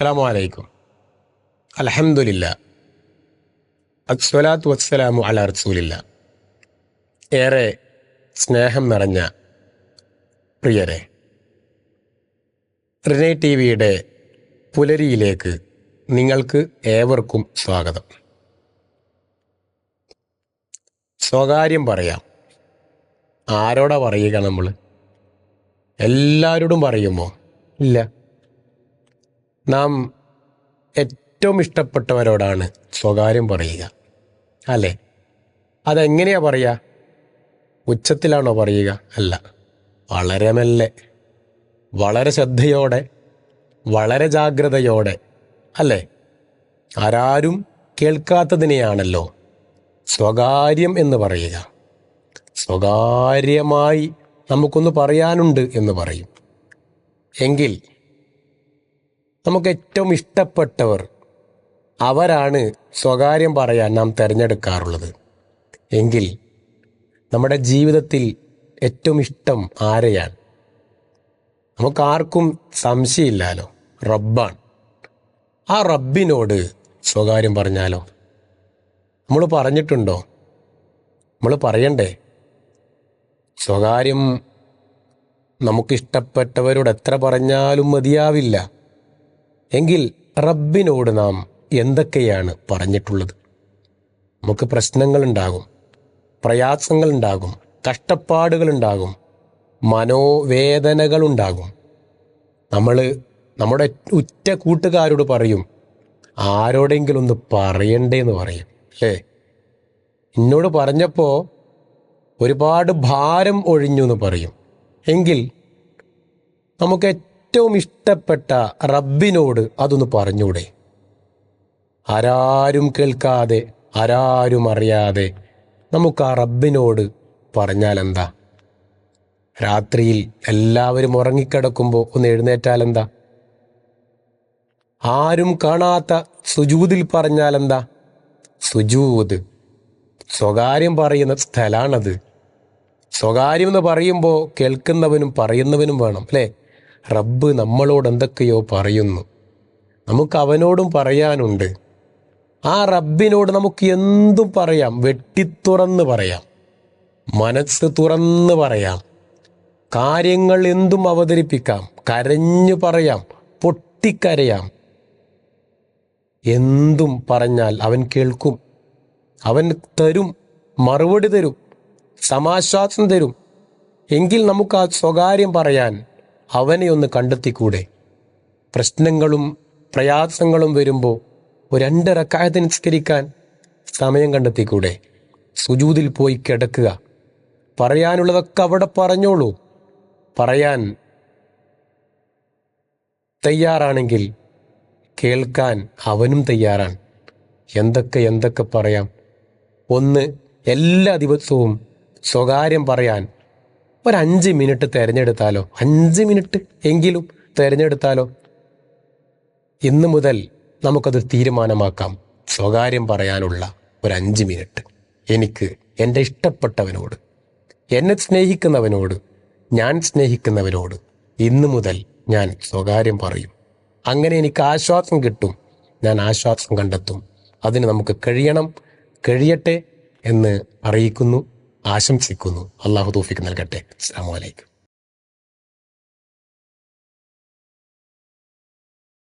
അസ്സലാമു അലൈക്കും. അലഹമുല്ല അസ്വലാത്തു വസ്സലാമു അല റസൂലില്ല. ഏറെ സ്നേഹം നിറഞ്ഞ പ്രിയരെ റിനേ ടി വിയുടെ പുലരിയിലേക്ക് നിങ്ങൾക്ക് ഏവർക്കും സ്വാഗതം. സ്വകാര്യം പറയാം. ആരോടാ പറയുക നമ്മൾ എല്ലാവരോടും പറയുമോ? ഇല്ല. നാം ഏറ്റവും ഇഷ്ടപ്പെട്ടവരോടാണ് സ്വകാര്യം പറയുക. അല്ലേ? അതെങ്ങനെയാ പറയുക? ഉച്ചത്തിലാണോ പറയുക? അല്ല. വളരെ മെല്ലെ. വളരെ ശ്രദ്ധയോടെ വളരെ ജാഗ്രതയോടെ. അല്ലേ? ആരാരും കേൾക്കാത്തതിനെയാണല്ലോ സ്വകാര്യം എന്ന് പറയുക. സ്വകാര്യമായി നമുക്കൊന്ന് പറയാനുണ്ട് എന്ന് പറയും. എങ്കിൽ നമുക്ക് ഏറ്റവും ഇഷ്ടപ്പെട്ടവർ അവരാണ് സ്വകാര്യം പറയാൻ നാം തിരഞ്ഞെടുക്കാറുള്ളത്. എങ്കിൽ നമ്മുടെ ജീവിതത്തിൽ ഏറ്റവും ഇഷ്ടം ആരെയാണ്? നമുക്കാർക്കും സംശയമില്ലാലോ? റബ്ബാണ്. ആ റബ്ബിനോട് സ്വകാര്യം പറഞ്ഞാലോ? നമ്മൾ പറഞ്ഞിട്ടുണ്ടോ? നമ്മൾ പറയണ്ടേ? സ്വകാര്യം നമുക്കിഷ്ടപ്പെട്ടവരോട് എത്ര പറഞ്ഞാലും മതിയാവില്ല. എങ്കിൽ റബ്ബിനോട് നാം എന്തൊക്കെയാണ് പറഞ്ഞിട്ടുള്ളത്? നമുക്ക് പ്രശ്നങ്ങളുണ്ടാകും പ്രയാസങ്ങളുണ്ടാകും കഷ്ടപ്പാടുകളുണ്ടാകും മനോവേദനകളുണ്ടാകും. നമ്മൾ നമ്മുടെ ഉറ്റ കൂട്ടുകാരോട് പറയും ആരോടെങ്കിലും ഒന്ന് പറയണ്ടേന്ന് പറയും. അല്ലേ എന്നോട് പറഞ്ഞപ്പോൾ ഒരുപാട് ഭാരം ഒഴിഞ്ഞു എന്ന് പറയും. എങ്കിൽ നമുക്ക് ഏറ്റവും ഇഷ്ടപ്പെട്ട റബ്ബിനോട് അതൊന്ന് പറഞ്ഞൂടെ. ആരാരും കേൾക്കാതെ ആരാരും അറിയാതെ നമുക്ക് ആ റബ്ബിനോട് പറഞ്ഞാൽ എന്താ രാത്രിയിൽ എല്ലാവരും ഉറങ്ങിക്കിടക്കുമ്പോൾ ഒന്ന് എഴുന്നേറ്റാൽ എന്താ ആരും കാണാത്ത സുജൂതിൽ പറഞ്ഞാൽ എന്താ സുജൂത്. സ്വകാര്യം പറയുന്ന സ്ഥലമാണത് സ്വകാര്യം എന്ന് പറയുമ്പോൾ കേൾക്കുന്നവനും പറയുന്നവനും വേണം അല്ലേ? റബ്ബ് നമ്മളോട് എന്തൊക്കെയോ പറയുന്നു. നമുക്ക് അവനോടും പറയാനുണ്ട്. ആ റബ്ബിനോട് നമുക്ക് എന്തും പറയാം. വെട്ടിത്തുറന്ന് പറയാം. മനസ്സ് തുറന്ന് പറയാം. കാര്യങ്ങൾ എന്തും അവതരിപ്പിക്കാം. കരഞ്ഞു പറയാം. പൊട്ടിക്കരയാം. എന്തും പറഞ്ഞാൽ അവൻ കേൾക്കും. അവൻ തരും. മറുപടി തരും. സമാശ്വാസം തരും. എങ്കിൽ നമുക്ക് ആ സ്വകാര്യം പറയാൻ അവനെ ഒന്ന് കണ്ടെത്തിക്കൂടെ? പ്രശ്നങ്ങളും പ്രയാസങ്ങളും വരുമ്പോൾ ഒരണ്ടരക്കായത്തെ നിസ്കരിക്കാൻ സമയം കണ്ടെത്തിക്കൂടെ? സുജൂതിൽ പോയി കിടക്കുക. പറയാനുള്ളതൊക്കെ അവിടെ പറഞ്ഞോളൂ. പറയാൻ തയ്യാറാണെങ്കിൽ കേൾക്കാൻ അവനും തയ്യാറാണ്. എന്തൊക്കെ എന്തൊക്കെ പറയാം? ഒന്ന് എല്ലാ ദിവസവും സ്വകാര്യം പറയാൻ ഒരു അഞ്ച് മിനിറ്റ് തിരഞ്ഞെടുത്താലോ? അഞ്ച് മിനിറ്റ് എങ്കിലും തിരഞ്ഞെടുത്താലോ? ഇന്ന് മുതൽ നമുക്കത് തീരുമാനമാക്കാം. സ്വകാര്യം പറയാനുള്ള ഒരു അഞ്ച് മിനിറ്റ്. എനിക്ക് എന്റെ ഇഷ്ടപ്പെട്ടവനോട് എന്നെ സ്നേഹിക്കുന്നവനോട് ഞാൻ സ്നേഹിക്കുന്നവനോട് ഇന്നു മുതൽ ഞാൻ സ്വകാര്യം പറയും. അങ്ങനെ എനിക്ക് ആശ്വാസം കിട്ടും. ഞാൻ ആശ്വാസം കണ്ടെത്തും. അതിന് നമുക്ക് കഴിയണം. കഴിയട്ടെ എന്ന് അറിയിക്കുന്നു. ആശംസിക്കുന്നു. അള്ളാഹു തോഫിക്ക് നൽകട്ടെ. അസ്സാം വലൈക്കും